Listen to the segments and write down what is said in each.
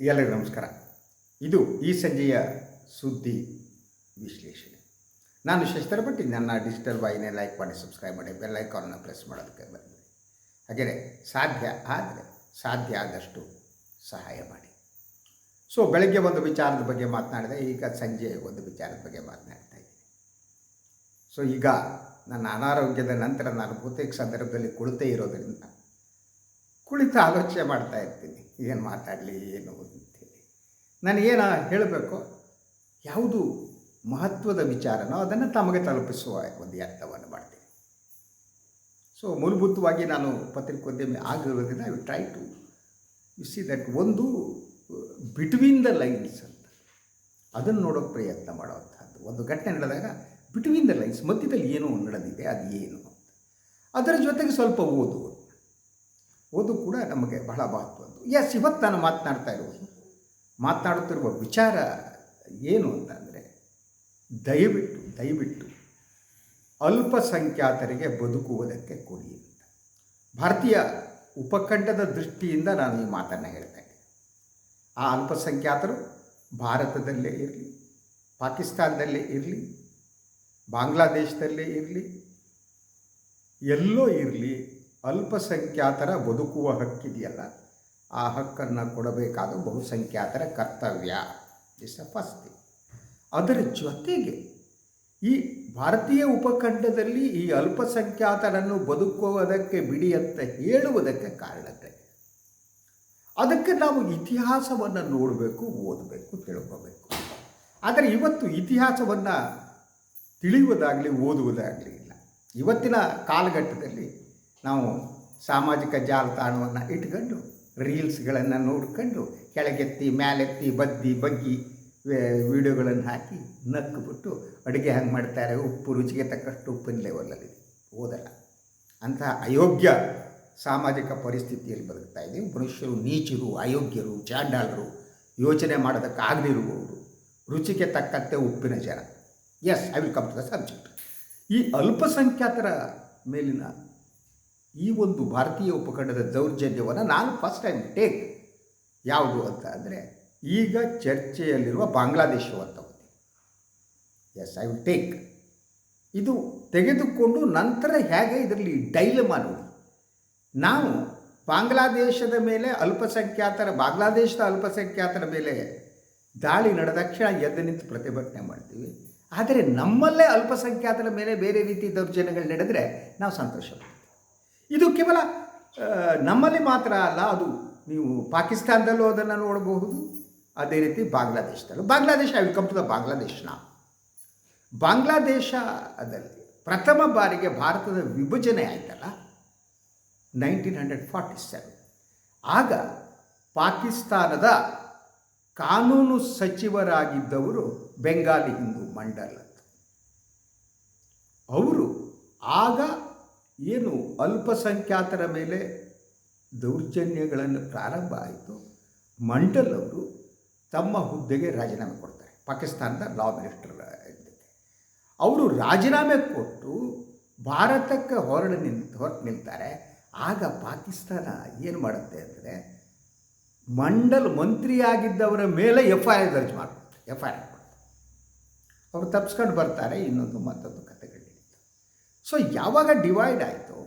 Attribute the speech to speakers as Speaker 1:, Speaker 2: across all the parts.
Speaker 1: ಎಲ್ಲರಿಗೂ ನಮಸ್ಕಾರ. ಇದು ಈ ಸಂಜೆಯ ಸುದ್ದಿ ವಿಶ್ಲೇಷಣೆ. ನಾನು ಶಶಿಧರ ಭಟ್ಟಿ ನನ್ನ ಡಿಜಿಟಲ್ ವಾಹಿನಿ ಲೈಕ್ ಮಾಡಿ ಸಬ್ಸ್ಕ್ರೈಬ್ ಮಾಡಿ ಬೆಲ್ ಐಕಾನ್ನ ಪ್ರೆಸ್ ಮಾಡೋದಕ್ಕೆ ಬಂದಿದೆ ಹಾಗೆಯೇ ಸಾಧ್ಯ ಆದರೆ, ಸಾಧ್ಯ ಆದಷ್ಟು ಸಹಾಯ ಮಾಡಿ. ಸೊ ಬೆಳಗ್ಗೆ ಒಂದು ವಿಚಾರದ ಬಗ್ಗೆ ಮಾತನಾಡಿದೆ. ಈಗ ಸಂಜೆ ಒಂದು ವಿಚಾರದ ಬಗ್ಗೆ ಮಾತನಾಡ್ತಾ ಇದ್ದೀನಿ. ಸೊ ಈಗ ನನ್ನ ಅನಾರೋಗ್ಯದ ನಂತರ ನಾನು ಬಹುತೇಕ ಸಂದರ್ಭದಲ್ಲಿ ಕುಳಿತೇ ಇರೋದರಿಂದ ಕುಳಿತು ಆಲೋಚನೆ ಮಾಡ್ತಾ ಇರ್ತೀನಿ. ಏನು ಮಾತಾಡಲಿ, ಏನು ನನಗೇನು ಹೇಳಬೇಕು? ಯಾವುದು ಮಹತ್ವದ ವಿಚಾರನೋ ಅದನ್ನು ತಮಗೆ ತಲುಪಿಸುವ ಒಂದು ಯತ್ನವನ್ನು ಮಾಡ್ತೀನಿ ಸೊ ಮೂಲಭೂತವಾಗಿ ನಾನು ಪತ್ರಿಕೋದ್ಯಮಿ ಆಗಿರೋದ್ರಿಂದ I try to you see that ಒಂದು ಬಿಟ್ವೀನ್ ದ ಲೈನ್ಸ್ ಅಂತ. ಅದನ್ನು ನೋಡೋಕ್ಕೆ ಪ್ರಯತ್ನ ಮಾಡುವಂಥದ್ದು ಒಂದು ಘಟನೆ ನಡೆದಾಗ ಬಿಟ್ವೀನ್ ದ ಲೈನ್ಸ್ ಮಧ್ಯದಲ್ಲಿ ಏನೋ ನಡೆದಿದೆ, ಅದು ಏನು ಅದರ ಜೊತೆಗೆ ಸ್ವಲ್ಪ ಓದು ಓದು ಕೂಡ ನಮಗೆ ಬಹಳ ಮಹತ್ವದ್ದು. ಎಸ್ ಇವತ್ತು ನಾನು ಮಾತನಾಡ್ತಾ ಇರುವುದು ಮಾತನಾಡುತ್ತಿರುವ ವಿಚಾರ ಏನು ಅಂತಂದರೆ, ದಯವಿಟ್ಟು ದಯವಿಟ್ಟು ಅಲ್ಪಸಂಖ್ಯಾತರಿಗೆ ಬದುಕುವುದಕ್ಕೆ ಕೊಡಿ ಅಂತ. ಭಾರತೀಯ ಉಪಖಂಡದ ದೃಷ್ಟಿಯಿಂದ ನಾನು ಈ ಮಾತನ್ನು ಹೇಳ್ತೇನೆ ಆ ಅಲ್ಪಸಂಖ್ಯಾತರು ಭಾರತದಲ್ಲೇ ಇರಲಿ, ಪಾಕಿಸ್ತಾನದಲ್ಲೇ ಇರಲಿ, ಬಾಂಗ್ಲಾದೇಶದಲ್ಲೇ ಇರಲಿ, ಎಲ್ಲೋ ಇರಲಿ ಅಲ್ಪಸಂಖ್ಯಾತರ ಬದುಕುವ ಹಕ್ಕಿದೆಯಲ್ಲ. ಆ ಹಕ್ಕನ್ನು ಕೊಡಬೇಕಾದ ಬಹುಸಂಖ್ಯಾತರ ಕರ್ತವ್ಯ. ಇಸ್ ಫಸ್ಟ್ ಅದರ ಜೊತೆಗೆ ಈ ಭಾರತೀಯ ಉಪಖಂಡದಲ್ಲಿ ಈ ಅಲ್ಪಸಂಖ್ಯಾತರನ್ನು ಬದುಕುವುದಕ್ಕೆ ಬಿಡಿ ಅಂತ ಹೇಳುವುದಕ್ಕೆ ಕಾರಣಗಳಿವೆ ಅದಕ್ಕೆ ನಾವು ಇತಿಹಾಸವನ್ನು ನೋಡಬೇಕು, ಓದಬೇಕು, ತಿಳ್ಕೋಬೇಕು. ಆದರೆ ಇವತ್ತು ಇತಿಹಾಸವನ್ನು ತಿಳಿಯುವುದಾಗಲಿ, ಓದುವುದಾಗಲಿ ಇಲ್ಲ. ಇವತ್ತಿನ ಕಾಲಘಟ್ಟದಲ್ಲಿ ನಾವು ಸಾಮಾಜಿಕ ಜಾಲತಾಣವನ್ನು ಇಟ್ಕೊಂಡು ರೀಲ್ಸ್ಗಳನ್ನು ನೋಡ್ಕೊಂಡು ಕೆಳಗೆತ್ತಿ ಮೇಲೆತ್ತಿ ಬದ್ದಿ, ಬಗ್ಗಿ ವಿಡಿಯೋಗಳನ್ನು ಹಾಕಿ ನಕ್ಕಿಬಿಟ್ಟು ಅಡುಗೆ ಹಂಗೆ ಮಾಡ್ತಾರೆ. ಉಪ್ಪು, ರುಚಿಗೆ ತಕ್ಕಷ್ಟು ಉಪ್ಪಿನ ಲೆವೆಲಲ್ಲಿ ಓದಲ್ಲ. ಅಂತಹ ಅಯೋಗ್ಯ ಸಾಮಾಜಿಕ ಪರಿಸ್ಥಿತಿಯಲ್ಲಿ ಬದುಕ್ತಾ ಇದ್ದೀವಿ. ಮನುಷ್ಯರು ನೀಚರು, ಅಯೋಗ್ಯರು ಚಾಂಡಾಲರು ಯೋಚನೆ ಮಾಡೋದಕ್ಕಾಗದಿರುವವರು ರುಚಿಗೆ ತಕ್ಕಂತೆ ಉಪ್ಪಿನ ಜನ. Yes I will come to the subject ಈ ಅಲ್ಪಸಂಖ್ಯಾತರ ಮೇಲಿನ ಈ ಒಂದು ಭಾರತೀಯ ಉಪಖಂಡದ ದೌರ್ಜನ್ಯವನ್ನು ನಾನು ಫಸ್ಟ್ ಟೈಮ್ ಟೇಕ್ ಯಾವುದು ಅಂತ ಅಂದರೆ, ಈಗ ಚರ್ಚೆಯಲ್ಲಿರುವ ಬಾಂಗ್ಲಾದೇಶವನ್ನು ತಗೋತೀನಿ ಎಸ್ ಐ ವಿಲ್ ಟೇಕ್ ಇದು ತೆಗೆದುಕೊಂಡು ನಂತರ ಹೇಗೆ ಇದರಲ್ಲಿ ಡೈಲಮಾ ನೋಡಿ. ನಾವು ಬಾಂಗ್ಲಾದೇಶದ ಮೇಲೆ ಅಲ್ಪಸಂಖ್ಯಾತರ, ಬಾಂಗ್ಲಾದೇಶದ ಅಲ್ಪಸಂಖ್ಯಾತರ ಮೇಲೆ ದಾಳಿ ನಡೆದ ತಕ್ಷಣ ಎದ್ದು ನಿಂತು ಪ್ರತಿಭಟನೆ ಮಾಡ್ತೀವಿ. ಆದರೆ ನಮ್ಮಲ್ಲೇ ಅಲ್ಪಸಂಖ್ಯಾತರ ಮೇಲೆ ಬೇರೆ ರೀತಿ ದೌರ್ಜನ್ಯಗಳು ನಡೆದರೆ ನಾವು ಸಂತೋಷ ಇದು ಕೇವಲ ನಮ್ಮಲ್ಲಿ ಮಾತ್ರ ಅಲ್ಲ, ಅದು ನೀವು ಪಾಕಿಸ್ತಾನದಲ್ಲೂ ಅದನ್ನು ನೋಡಬಹುದು. ಅದೇ ರೀತಿ ಬಾಂಗ್ಲಾದೇಶದಲ್ಲೂ. Bangladesh I come to the Bangladesh ನಾ ಬಾಂಗ್ಲಾದೇಶದಲ್ಲಿ ಪ್ರಥಮ ಬಾರಿಗೆ ಭಾರತದ ವಿಭಜನೆ ಆಯ್ತಲ್ಲ? Nineteen hundred forty seven. ಆಗ ಪಾಕಿಸ್ತಾನದ ಕಾನೂನು ಸಚಿವರಾಗಿದ್ದವರು ಬೆಂಗಾಲಿ ಹಿಂದೂ ಮಂಡಲ್ ಅವರು ಆಗ ಏನು ಅಲ್ಪಸಂಖ್ಯಾತರ ಮೇಲೆ ದೌರ್ಜನ್ಯಗಳನ್ನು ಪ್ರಾರಂಭ ಆಯಿತು. ಮಂಡಲ್ ಅವರು ತಮ್ಮ ಹುದ್ದೆಗೆ ರಾಜೀನಾಮೆ ಕೊಡ್ತಾರೆ. ಪಾಕಿಸ್ತಾನದ ಲಾ ಮಿನಿಸ್ಟರ್ ಅವರು ರಾಜೀನಾಮೆ ಕೊಟ್ಟು ಭಾರತಕ್ಕೆ ಹೊರಡು ನಿಂತು ಹೊರಟು ನಿಲ್ತಾರೆ. ಆಗ ಪಾಕಿಸ್ತಾನ ಏನು ಮಾಡುತ್ತೆ ಅಂದರೆ ಮಂಡಲ್ ಮಂತ್ರಿಯಾಗಿದ್ದವರ ಮೇಲೆ ಎಫ್ ಐ ಆರ್ ದರ್ಜ್ ಮಾಡ್ತಾರೆ ಎಫ್ ಐ ಆರ್ ಮಾಡ್ತಾರೆ ಅವರು ತಪ್ಪಿಸ್ಕೊಂಡು ಬರ್ತಾರೆ, ಇನ್ನೊಂದು ಮತ್ತೊಂದು ಸೊ ಯಾವಾಗ ಡಿವೈಡ್ ಆಯಿತು?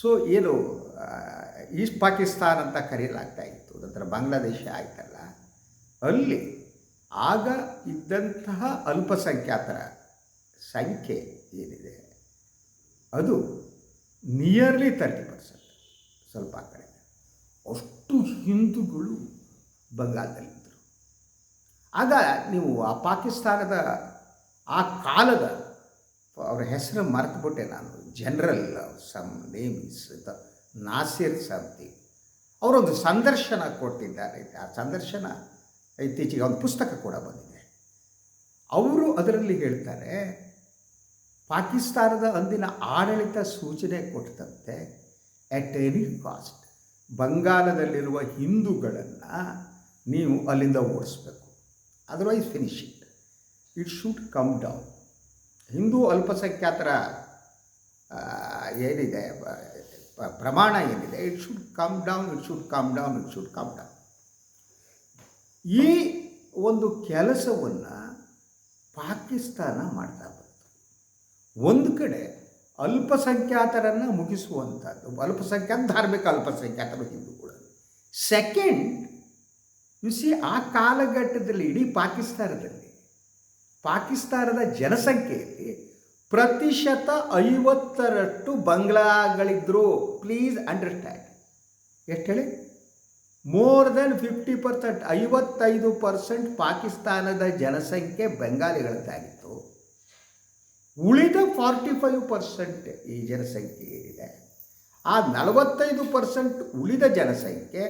Speaker 1: ಸೊ ಏನು ಈಸ್ಟ್ ಪಾಕಿಸ್ತಾನ್ ಅಂತ ಕರೆಯಲಾಗ್ತಾ ಇತ್ತು. ನಂತರ ಬಾಂಗ್ಲಾದೇಶ ಆಯ್ತಲ್ಲ. ಅಲ್ಲಿ ಆಗ ಇದ್ದಂತಹ ಅಲ್ಪಸಂಖ್ಯಾತರ ಸಂಖ್ಯೆ ಏನಿದೆ? ಅದು ನಿಯರ್ಲಿ ತರ್ಟಿ ಪರ್ಸೆಂಟ್ ಸ್ವಲ್ಪ ಕಡೆ. ಅಷ್ಟು ಹಿಂದೂಗಳು ಬಂಗಾಳದಲ್ಲಿದ್ದರು. ಆಗ ನೀವು ಆ ಪಾಕಿಸ್ತಾನದ ಆ ಕಾಲದ ಅವರ ಹೆಸರು ಮರೆತುಬಿಟ್ಟೆ ನಾನು. General some name is the Nasir ಸಂತಿ ಅವರೊಂದು ಸಂದರ್ಶನ ಕೊಟ್ಟಿದ್ದಾರೆ. ಆ ಸಂದರ್ಶನ ಇತ್ತೀಚೆಗೆ ಒಂದು ಪುಸ್ತಕ ಕೂಡ ಬಂದಿದೆ. ಅವರು ಅದರಲ್ಲಿ ಹೇಳ್ತಾರೆ, ಪಾಕಿಸ್ತಾನದ ಅಂದಿನ ಆಡಳಿತ ಸೂಚನೆ ಕೊಟ್ಟಂತೆ ಎಟ್ ಎನಿ ಕಾಸ್ಟ್ ಬಂಗಾಲದಲ್ಲಿರುವ ಹಿಂದೂಗಳನ್ನು ನೀವು ಅಲ್ಲಿಂದ ಓಡಿಸ್ಬೇಕು. Otherwise finish it it should come down Hindu ಅಲ್ಪಸಂಖ್ಯಾತರ ಏನಿದೆ ಪ್ರಮಾಣ ಏನಿದೆ it should come down it should come down it should come down ಈ ಒಂದು ಕೆಲಸವನ್ನು ಪಾಕಿಸ್ತಾನ ಮಾಡ್ತಾ ಬಂತು. ಒಂದು ಕಡೆ ಅಲ್ಪಸಂಖ್ಯಾತರನ್ನು ಮುಗಿಸುವಂಥದ್ದು ಅಲ್ಪಸಂಖ್ಯಾತ, ಧಾರ್ಮಿಕ ಅಲ್ಪಸಂಖ್ಯಾತರು ಹಿಂದೂಗಳು ಸೆಕೆಂಡ್ ಯು ಸಿ ಆ ಕಾಲಘಟ್ಟದಲ್ಲಿ ಇಡೀ ಪಾಕಿಸ್ತಾನದಲ್ಲಿ ಪಾಕಿಸ್ತಾನದ ಜನಸಂಖ್ಯೆಯಲ್ಲಿ ಪ್ರತಿಶತ ಐವತ್ತರಷ್ಟು ಬಂಗ್ಲಾಗಳಿದ್ರು. ಪ್ಲೀಸ್ ಅಂಡರ್ಸ್ಟ್ಯಾಂಡ್ ಎಷ್ಟು ಹೇಳಿ? ಮೋರ್ ದೆನ್ ಫಿಫ್ಟಿ ಪರ್ಸೆಂಟ್ ಐವತ್ತೈದು ಪರ್ಸೆಂಟ್ ಪಾಕಿಸ್ತಾನದ ಜನಸಂಖ್ಯೆ ಬೆಂಗಾಲಿಗಳದ್ದಾಗಿತ್ತು ಉಳಿದ ಫಾರ್ಟಿ ಫೈವ್ ಪರ್ಸೆಂಟ್ ಈ ಜನಸಂಖ್ಯೆ ಏನಿದೆ? ಆ ನಲವತ್ತೈದು ಪರ್ಸೆಂಟ್ ಉಳಿದ ಜನಸಂಖ್ಯೆ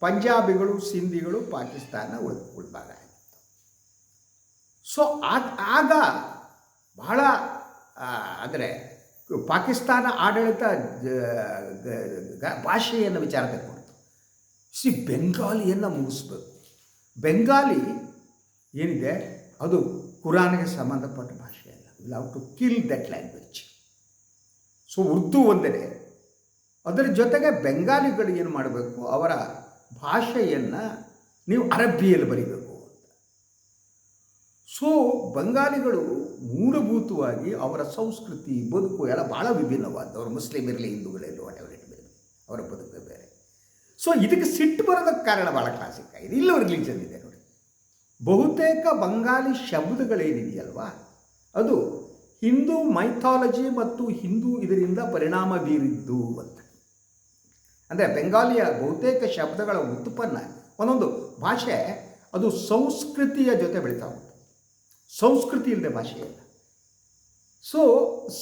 Speaker 1: ಪಂಜಾಬಿಗಳು, ಸಿಂಧಿಗಳು, ಪಾಕಿಸ್ತಾನ ಉಳಿದ ಆಗಿತ್ತು ಸೊ ಆಗ ಆಗ ಬಹಳ ಅಂದರೆ ಪಾಕಿಸ್ತಾನ ಆಡಳಿತ ಭಾಷೆಯನ್ನು ವಿಚಾರ ಕೊಡ್ತು. ಸಿ ಬೆಂಗಾಲಿಯನ್ನು ಮುಗಿಸ್ಬೇಕು. ಬೆಂಗಾಲಿ ಏನಿದೆ? ಅದು ಕುರಾನ್ಗೆ ಸಂಬಂಧಪಟ್ಟ ಭಾಷೆ ಅಲ್ಲ. Will to kill that language so Urdu ಒಂದೇ ಅದರ ಜೊತೆಗೆ ಬೆಂಗಾಲಿಗಳು ಏನು ಮಾಡಬೇಕು? ಅವರ ಭಾಷೆಯನ್ನು ನೀವು ಅರಬ್ಬಿಯಲ್ಲಿ ಬರೀಬೇಕು. ಸೊ ಬಂಗಾಲಿಗಳು ಮೂಲಭೂತವಾಗಿ ಅವರ ಸಂಸ್ಕೃತಿ, ಬದುಕು ಎಲ್ಲ ಭಾಳ ವಿಭಿನ್ನವಾದ ಅವರು ಮುಸ್ಲಿಮ್ ಇರಲಿ ಹಿಂದೂಗಳಿರಲಿ ವಾಟೆವರ್ ಇಟ್ ಬೇರೆ ಅವರ ಬದುಕು ಬೇರೆ. ಸೊ ಇದಕ್ಕೆ ಸಿಟ್ಟು ಬರೋದಕ್ಕೆ ಕಾರಣ ಭಾಳ ಕ್ಲಾಸಿಕ್ ಆಗಿದೆ. ಅವ್ರ ರಿಲಿಜನ್ ಇದೆ ನೋಡಿ. ಬಹುತೇಕ ಬಂಗಾಲಿ ಶಬ್ದಗಳೇನಿದೆಯಲ್ವಾ? ಅದು ಹಿಂದೂ ಮೈಥಾಲಜಿ ಮತ್ತು ಹಿಂದೂ ಇದರಿಂದ ಪರಿಣಾಮ ಬೀರಿದ್ದು ಅಂತ. ಅಂದರೆ ಬೆಂಗಾಲಿಯ ಬಹುತೇಕ ಶಬ್ದಗಳ ಉತ್ಪನ್ನ, ಒಂದೊಂದು ಭಾಷೆ ಅದು ಸಂಸ್ಕೃತಿಯ ಜೊತೆ ಬೆಳೀತಾ ಹೋಗುತ್ತೆ ಸಂಸ್ಕೃತಿ ಇಲ್ಲದೆ ಭಾಷೆ ಇಲ್ಲ ಸೊ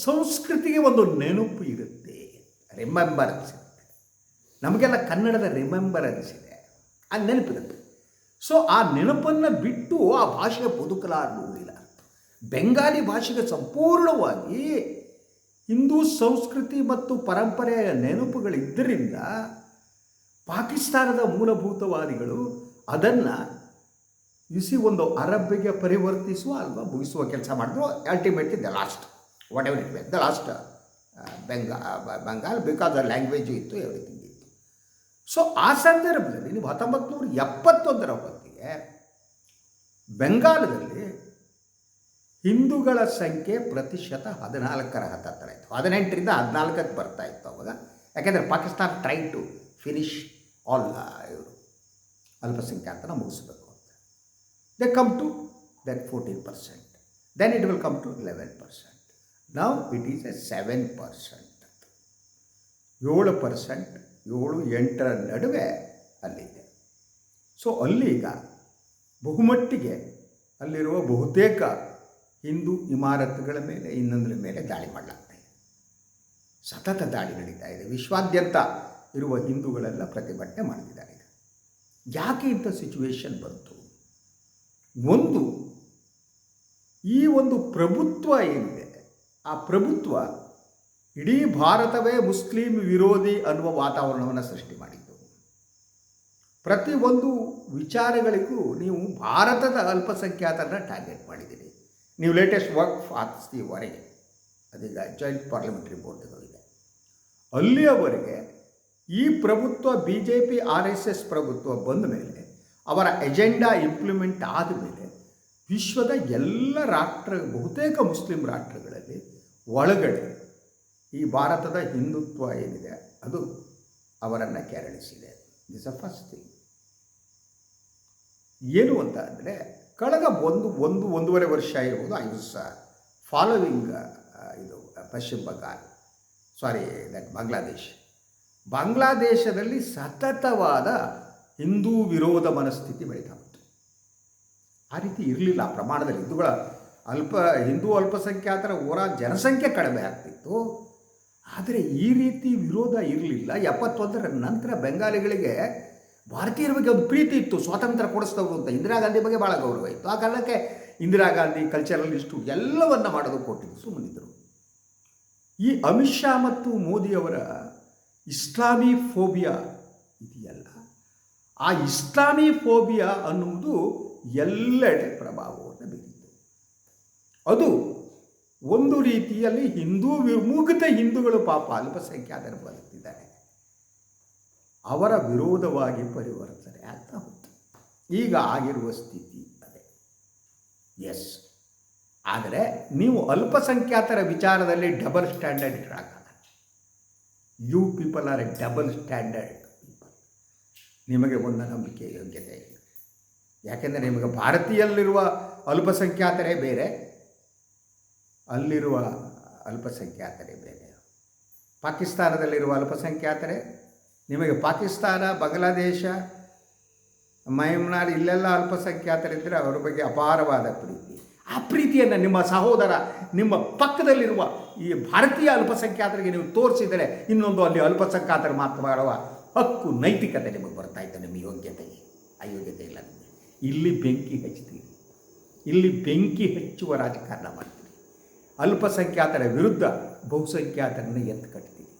Speaker 1: ಸಂಸ್ಕೃತಿಗೆ ಒಂದು ನೆನಪು ಇರುತ್ತೆ ರಿಮೆಂಬರೆನ್ಸ್ ಇರುತ್ತೆ. ನಮಗೆಲ್ಲ ಕನ್ನಡದ ರಿಮೆಂಬರೆನ್ಸ್ ಇದೆ. ಆ ನೆನಪಿರುತ್ತೆ ಸೊ ಆ ನೆನಪನ್ನು ಬಿಟ್ಟು ಆ ಭಾಷೆ ಬದುಕಲಾರದು ಉಳಿಲ್ಲ ಬೆಂಗಾಲಿ ಭಾಷೆಗೆ ಸಂಪೂರ್ಣವಾಗಿ ಹಿಂದೂ ಸಂಸ್ಕೃತಿ ಮತ್ತು ಪರಂಪರೆಯ ನೆನಪುಗಳಿದ್ದರಿಂದ ಪಾಕಿಸ್ತಾನದ ಮೂಲಭೂತವಾದಿಗಳು ಅದನ್ನು ಇಸಿ ಒಂದು ಅರಬ್ಬಿಗೆ ಪರಿವರ್ತಿಸುವ ಅಲ್ವಾ, ಮುಗಿಸುವ ಕೆಲಸ ಮಾಡಿದ್ರು ultimately the last whatever it the last ಬೆಂಗಾ Bengal because the language ಇತ್ತು ಎವ್ರಿಥಿಂಗ್ ಇತ್ತು. ಸೊ ಆ ಸಂದರ್ಭದಲ್ಲಿ ನೀವು ಹತ್ತೊಂಬತ್ತು ನೂರ ಎಪ್ಪತ್ತೊಂದರ ಹೊತ್ತಿಗೆ ಬೆಂಗಾಲದಲ್ಲಿ ಹಿಂದೂಗಳ ಸಂಖ್ಯೆ ಪ್ರತಿಶತ ಹದಿನಾಲ್ಕರ ಹತ್ತಿರ ಇತ್ತು ಹದಿನೆಂಟರಿಂದ ಹದಿನಾಲ್ಕಕ್ಕೆ ಬರ್ತಾ ಇತ್ತು ಅವಾಗ. ಯಾಕೆಂದರೆ Pakistan try to finish all ಇವರು. ಅಲ್ಪಸಂಖ್ಯಾತನ ಮುಗಿಸ್ಬೇಕು. To then fourteen percent then it will come to eleven percent ನಾವು it is a seven percent ಏಳು ಪರ್ಸೆಂಟ್ ಏಳು ಎಂಟರ ನಡುವೆ ಅಲ್ಲಿದೆ ಸೊ ಅಲ್ಲೀಗ ಬಹುಮಟ್ಟಿಗೆ ಅಲ್ಲಿರುವ ಬಹುತೇಕ ಹಿಂದೂ ಇಮಾರತುಗಳ ಮೇಲೆ, ಇನ್ನೊಂದರ ಮೇಲೆ ದಾಳಿ ಮಾಡಲಾಗ್ತಾ ಸತತ ದಾಳಿ ನಡೀತಾ ಇದೆ. ವಿಶ್ವಾದ್ಯಂತ ಇರುವ ಹಿಂದೂಗಳೆಲ್ಲ ಪ್ರತಿಭಟನೆ ಮಾಡ್ತಿದ್ದಾರೆ ಯಾಕೆ ಇಂಥ ಸಿಚುವೇಶನ್ ಬಂತು? ಒಂದು, ಈ ಒಂದು ಪ್ರಭುತ್ವ ಏನಿದೆ? ಆ ಪ್ರಭುತ್ವ ಇಡೀ ಭಾರತವೇ ಮುಸ್ಲಿಂ ವಿರೋಧಿ ಅನ್ನುವ ವಾತಾವರಣವನ್ನು ಸೃಷ್ಟಿ ಮಾಡಿದ್ದು. ಪ್ರತಿಯೊಂದು ವಿಚಾರಗಳಿಗೂ ನೀವು ಭಾರತದ ಅಲ್ಪಸಂಖ್ಯಾತರನ್ನ ಟಾರ್ಗೆಟ್ ಮಾಡಿದ್ದೀರಿ. ನೀವು ಲೇಟೆಸ್ಟ್ ವರ್ಕ್ ವರೆಗೆ, ಅದೀಗ ಜಾಯಿಂಟ್ ಪಾರ್ಲಿಮೆಂಟರಿ ಬೋರ್ಡ್ಗಳಿದೆ ಅಲ್ಲಿಯವರೆಗೆ ಈ ಪ್ರಭುತ್ವ B J P R S S ಪ್ರಭುತ್ವ ಬಂದ ಮೇಲೆ ಅವರ ಎಜೆಂಡಾ ಇಂಪ್ಲಿಮೆಂಟ್ ಆದ ಮೇಲೆ ವಿಶ್ವದ ಎಲ್ಲ ರಾಷ್ಟ್ರ, ಬಹುತೇಕ ಮುಸ್ಲಿಂ ರಾಷ್ಟ್ರಗಳಲ್ಲಿ ಒಳಗಡೆ ಈ ಭಾರತದ ಹಿಂದುತ್ವ ಏನಿದೆ, ಅದು ಅವರನ್ನು ಕೆರಳಿಸಿದೆ. ದಿಸ್ ಅ ಫಸ್ಟ್ ಥಿಂಗ್ ಏನು ಅಂತ ಅಂದರೆ, ಕಳೆದ ಒಂದು ಒಂದು, ಒಂದೂವರೆ ವರ್ಷ ಇರ್ಬೋದು ಐ ವಾಸ್ ಫಾಲೋವಿಂಗ್ ಇದು ಪಶ್ಚಿಮ ಬಂಗಾಲ್ ಸಾರಿ ದಟ್ ಬಾಂಗ್ಲಾದೇಶ್ ಬಾಂಗ್ಲಾದೇಶದಲ್ಲಿ ಸತತವಾದ ಹಿಂದೂ ವಿರೋಧ ಮನಸ್ಥಿತಿ ಬೆಳೀತಾ ಆ ರೀತಿ ಇರಲಿಲ್ಲ. ಪ್ರಮಾಣದಲ್ಲಿ ಹಿಂದೂಗಳ ಅಲ್ಪ, ಹಿಂದೂ ಅಲ್ಪಸಂಖ್ಯಾತರ ಓರ ಜನಸಂಖ್ಯೆ ಕಡಿಮೆ ಆಗ್ತಿತ್ತು. ಆದರೆ ಈ ರೀತಿ ವಿರೋಧ ಇರಲಿಲ್ಲ. ಎಪ್ಪತ್ತೊಂದರ ನಂತರ ಬೆಂಗಾಲಿಗಳಿಗೆ ಭಾರತೀಯರ ಬಗ್ಗೆ ಒಂದು ಪ್ರೀತಿ ಇತ್ತು. ಸ್ವಾತಂತ್ರ್ಯ ಕೊಡಿಸ್ತವ್ರು ಅಂತ. ಇಂದಿರಾ ಗಾಂಧಿ ಬಗ್ಗೆ ಭಾಳ ಗೌರವ ಇತ್ತು. ಆ ಕಾರಣಕ್ಕೆ ಇಂದಿರಾ ಗಾಂಧಿ ಕಲ್ಚರಲಿಸ್ಟು ಎಲ್ಲವನ್ನು ಮಾಡೋದು ಕೊಟ್ಟಿದ್ದು ಸುಮ್ಮನಿದ್ದರು ಈ ಅಮಿತ್ ಶಾ ಮತ್ತು ಮೋದಿಯವರ ಇಸ್ಲಾಮಿ ಫೋಬಿಯಾ ಇದೆಯಲ್ಲ. ಆ ಇಸ್ಲಾಮಿ ಫೋಬಿಯಾ ಅನ್ನುವುದು ಎಲ್ಲೆಡೆ ಪ್ರಭಾವವನ್ನು ಬೀರಿತು. ಅದು ಒಂದು ರೀತಿಯಲ್ಲಿ ಹಿಂದೂ ವಿಮುಖತೆ ಹಿಂದೂಗಳು ಪಾಪ ಅಲ್ಪಸಂಖ್ಯಾತರು ಬದುಕ್ತಿದ್ದಾರೆ ಅವರ ವಿರೋಧವಾಗಿ ಪರಿವರ್ತನೆ ಆಗ್ತಾ ಹೋಯಿತು. ಈಗ ಆಗಿರುವ ಸ್ಥಿತಿ ಅದೇ. ಎಸ್ ಆದರೆ ನೀವು ಅಲ್ಪಸಂಖ್ಯಾತರ ವಿಚಾರದಲ್ಲಿ double standard ಇಟ್ಕೊಳ್ಳೋಕ್ಕಾಗಲ್ಲ you people are a double standard ನಿಮಗೆ ಒಂದು ನಂಬಿಕೆ ಯೋಗ್ಯತೆ ಯಾಕೆಂದರೆ ನಿಮಗೆ ಭಾರತೀಯಲ್ಲಿರುವ ಅಲ್ಪಸಂಖ್ಯಾತರೇ ಬೇರೆ, ಅಲ್ಲಿರುವ ಅಲ್ಪಸಂಖ್ಯಾತರೇ ಬೇರೆ. ಪಾಕಿಸ್ತಾನದಲ್ಲಿರುವ ಅಲ್ಪಸಂಖ್ಯಾತರೇ, ನಿಮಗೆ ಪಾಕಿಸ್ತಾನ, ಬಾಂಗ್ಲಾದೇಶ ಮಯಮ್ನಾಡ್ ಇಲ್ಲೆಲ್ಲ ಅಲ್ಪಸಂಖ್ಯಾತರಿದ್ದರೆ ಅವರ ಬಗ್ಗೆ ಅಪಾರವಾದ ಪ್ರೀತಿ. ಆ ಪ್ರೀತಿಯನ್ನು ನಿಮ್ಮ ಸಹೋದರ, ನಿಮ್ಮ ಪಕ್ಕದಲ್ಲಿರುವ ಈ ಭಾರತೀಯ ಅಲ್ಪಸಂಖ್ಯಾತರಿಗೆ ನೀವು ತೋರಿಸಿದರೆ ಇನ್ನೊಂದು ಅಲ್ಲಿ ಅಲ್ಪಸಂಖ್ಯಾತರು ಮಾತನಾಡುವ ಹಕ್ಕು ನೈತಿಕತೆ ನಿಮಗೆ ಬರ್ತಾ ಇತ್ತು ನಿಮ್ಮ ಯೋಗ್ಯತೆಗೆ, ಅಯೋಗ್ಯತೆ ಇಲ್ಲ ಇಲ್ಲಿ ಬೆಂಕಿ ಹಚ್ತೀರಿ. ಇಲ್ಲಿ ಬೆಂಕಿ ಹಚ್ಚುವ ರಾಜಕಾರಣ ಮಾಡ್ತೀರಿ. ಅಲ್ಪಸಂಖ್ಯಾತರ ವಿರುದ್ಧ ಬಹುಸಂಖ್ಯಾತರನ್ನು ಎತ್ತು ಕಟ್ತೀರಿ.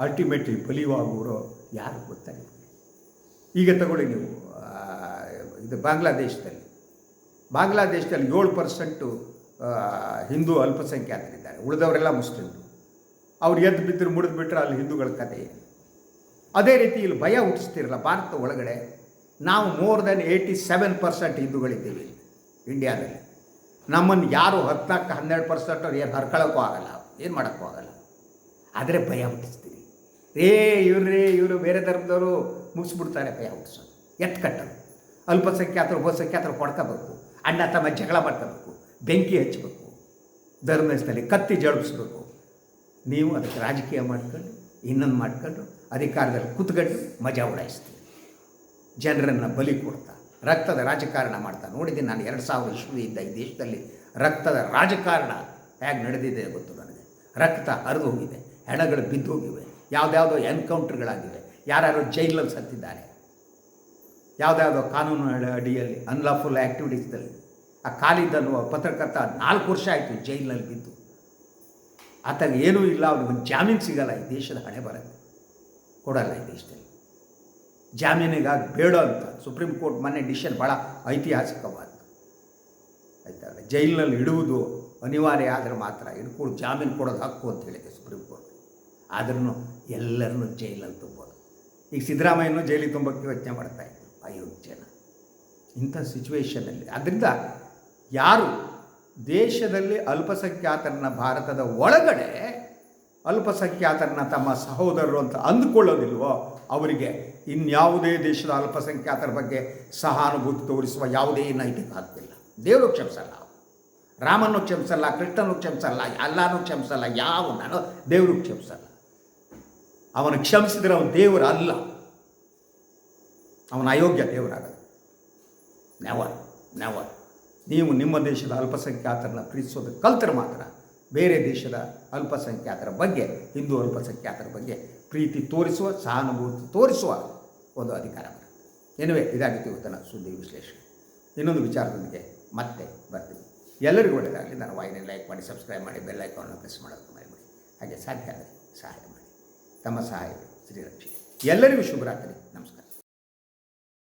Speaker 1: ಅಲ್ಟಿಮೇಟ್ಲಿ ಬಲಿವಾಗುವರು ಯಾರು ಗೊತ್ತಾರೆ ಈಗ ತಗೊಳ್ಳಿ ನೀವು ಇದು ಬಾಂಗ್ಲಾದೇಶದಲ್ಲಿ. ಬಾಂಗ್ಲಾದೇಶದಲ್ಲಿ ಏಳು ಪರ್ಸೆಂಟು ಹಿಂದೂ ಅಲ್ಪಸಂಖ್ಯಾತರಿದ್ದಾರೆ. ಉಳಿದವರೆಲ್ಲ ಮುಸ್ಲಿಮ್ರು. ಅವ್ರು ಎದ್ದು ಬಿದ್ದರು ಮುಡಿದು ಬಿಟ್ಟರೆ ಅಲ್ಲಿ ಹಿಂದೂಗಳ ಕಥೆ ಅದೇ ರೀತಿ ಇಲ್ಲಿ ಭಯ ಹುಟ್ಟಿಸ್ತಿರಲ್ಲ ಭಾರತ ಒಳಗಡೆ. ನಾವು more than eighty seven percent ಹಿಂದೂಗಳಿದ್ದೀವಿ ಇಂಡಿಯಾದಲ್ಲಿ ನಮ್ಮನ್ನು ಯಾರು ಹದಿನಾಲ್ಕು ಹನ್ನೆರಡು ಪರ್ಸೆಂಟ್ ಅವ್ರು ಏನು ಹರ್ಕೊಳ್ಳೋಕ್ಕೂ ಆಗಲ್ಲ. ಏನು ಮಾಡೋಕ್ಕೂ ಆಗಲ್ಲ. ಆದರೆ ಭಯ ಹುಟ್ಟಿಸ್ತೀವಿ ಏ ಇವ್ರೇ ಇವರು ಬೇರೆ ಧರ್ಮದವರು ಮುಗಿಸ್ಬಿಡ್ತಾರೆ ಭಯ ಹುಟ್ಟಿಸೋದು. ಎತ್ತು ಕಟ್ಟೋದು. ಅಲ್ಪಸಂಖ್ಯಾತರು ಬಹುಸಂಖ್ಯಾತರು ಕೊಡ್ಕೋಬೇಕು ಅಣ್ಣ, ತಮ್ಮ ಜಗಳ ಮಾಡ್ಕೋಬೇಕು. ಬೆಂಕಿ ಹಚ್ಚಬೇಕು ಧರ್ಮದಲ್ಲಿ ಕತ್ತಿ ಜಡಿಸ್ಬೇಕು ನೀವು ಅದಕ್ಕೆ ರಾಜಕೀಯ ಮಾಡ್ಕೊಂಡು, ಇನ್ನೊಂದು ಮಾಡ್ಕೊಂಡು ಅಧಿಕಾರದಲ್ಲಿ ಕೂತ್ಕೊಂಡು ಮಜಾ ಉಡಾಯಿಸ್ತೀವಿ ಜನರನ್ನು ಬಲಿ ಕೊಡ್ತಾ, ರಕ್ತದ ರಾಜಕಾರಣ ಮಾಡ್ತಾ. ನೋಡಿದ್ದೀನಿ ನಾನು ಎರಡು ಸಾವಿರ ಇಸ್ವಿಯಿಂದ ಈ ದೇಶದಲ್ಲಿ ರಕ್ತದ ರಾಜಕಾರಣ ಹೇಗೆ ನಡೆದಿದೆ ಗೊತ್ತು ನನಗೆ. ರಕ್ತ ಹರಿದು ಹೋಗಿದೆ, ಹೆಣಗಳು ಬಿದ್ದು ಹೋಗಿವೆ, ಯಾವುದ್ಯಾವುದೋ ಎನ್ಕೌಂಟರ್ಗಳಾಗಿವೆ, ಯಾರ್ಯಾರೋ ಜೈಲಲ್ಲಿ ಸತ್ತಿದ್ದಾರೆ. ಯಾವುದ್ಯಾವುದೋ ಕಾನೂನು ಅಡಿ- ಅಡಿಯಲ್ಲಿ ಅನ್ಲಾಫುಲ್ ಆ್ಯಕ್ಟಿವಿಟೀಸ್ದಲ್ಲಿ ಆ ಕಾಲಿದ್ದನ್ನು ಪತ್ರಕರ್ತ ನಾಲ್ಕು ವರ್ಷ ಆಯಿತು ಜೈಲಿನಲ್ಲಿ ಬಿದ್ದು. ಆತನಿಗೆ ಏನೂ ಇಲ್ಲ ಅವ್ನಿಗೆ ಜಾಮೀನು ಸಿಗಲ್ಲ, ಈ ದೇಶದ ಹಣೆ ಬರುತ್ತೆ. ಕೊಡಲ್ಲ ಈ ದೇಶದಲ್ಲಿ ಜಾಮೀನಿಗಾಗಿ ಬೇಡ ಅಂತ ಸುಪ್ರೀಂ ಕೋರ್ಟ್ ಮೊನ್ನೆ ಡಿಸಿಷನ್ ಭಾಳ ಐತಿಹಾಸಿಕವಾದ ಆಯ್ತಾ? ಜೈಲಿನಲ್ಲಿ ಇಡುವುದು ಅನಿವಾರ್ಯ ಆದರೆ ಮಾತ್ರ ಹಿಡ್ಕೊಂಡು ಜಾಮೀನು ಕೊಡೋದು ಹಕ್ಕು ಅಂತ ಹೇಳಿದೆ ಸುಪ್ರೀಂ ಕೋರ್ಟ್. ಆದ್ರೂ ಎಲ್ಲರನ್ನೂ ಜೈಲಲ್ಲಿ ತುಂಬೋದು. ಈಗ ಸಿದ್ದರಾಮಯ್ಯನೂ ಜೈಲಿಗೆ ತುಂಬಕ್ಕೆ ಯೋಚನೆ ಮಾಡ್ತಾ ಇದ್ದರು ಅಯ್ಯೋ ಜನ. ಇಂಥ ಸಿಚುವೇಷನಲ್ಲಿ. ಅದರಿಂದ ಯಾರು ದೇಶದಲ್ಲಿ ಅಲ್ಪಸಂಖ್ಯಾತರನ್ನ ಭಾರತದ ಒಳಗಡೆ ಅಲ್ಪಸಂಖ್ಯಾತರನ್ನ ತಮ್ಮ ಸಹೋದರರು ಅಂತ ಅಂದುಕೊಳ್ಳೋದಿಲ್ವೋ, ಅವರಿಗೆ ಇನ್ಯಾವುದೇ ದೇಶದ ಅಲ್ಪಸಂಖ್ಯಾತರ ಬಗ್ಗೆ ಸಹಾನುಭೂತಿ ತೋರಿಸುವ ಯಾವುದೇ ನೈತಿಕ ಆಗ್ತಿಲ್ಲ ದೇವರು ಕ್ಷಮಿಸಲ್ಲ. ರಾಮನು ಕ್ಷಮಿಸಲ್ಲ, ಕೃಷ್ಣನು ಕ್ಷಮಿಸಲ್ಲ, ಅಲ್ಲಾನು ಕ್ಷಮಿಸಲ್ಲ, ಯಾವ ನಾನು ದೇವರು ಕ್ಷಮಿಸಲ್ಲ. ಅವನು ಕ್ಷಮಿಸಿದರೆ ಅವನು ದೇವರು ಅಲ್ಲ ಅವನ ಅಯೋಗ್ಯ ದೇವರಾಗಲ್ಲ ನೆವರ್ ನೆವರ್ ನೀವು ನಿಮ್ಮ ದೇಶದ ಅಲ್ಪಸಂಖ್ಯಾತರನ್ನ ಪ್ರೀತಿಸೋದು ಕಲ್ತರೆ ಮಾತ್ರ. ಬೇರೆ ದೇಶದ ಅಲ್ಪಸಂಖ್ಯಾತರ ಬಗ್ಗೆ, ಹಿಂದೂ ಅಲ್ಪಸಂಖ್ಯಾತರ ಬಗ್ಗೆ ಪ್ರೀತಿ ತೋರಿಸುವ, ಸಹಾನುಭೂತಿ ತೋರಿಸುವ ಒಂದು ಅಧಿಕಾರ ಎನಿವೆ ಇದಾಗಿತ್ತು ಇವತ್ತಿನ ಸುದ್ದಿ ವಿಶ್ಲೇಷಣೆ. ಇನ್ನೊಂದು ವಿಚಾರದೊಂದಿಗೆ ಮತ್ತೆ ಬರ್ತೀವಿ ಎಲ್ಲರಿಗೂ ಒಳ್ಳೆಯದಾಗಲಿ. ನಾನು ವಾಹಿನಿ ಲೈಕ್ ಮಾಡಿ ಸಬ್ಸ್ಕ್ರೈಬ್ ಮಾಡಿ ಬೆಲ್ ಐಕಾನ್ ಪ್ರೆಸ್ ಮಾಡೋದು ಮರಿಬೇಡಿ. ಹಾಗೆ ಸಾಧ್ಯ ಆದರೆ ಸಹಾಯ ಮಾಡಿ. ತಮ್ಮ ಸಹಾಯ ಶ್ರೀರಕ್ಷಿ ಎಲ್ಲರಿಗೂ ಶುಭರಾತ್ರಿ.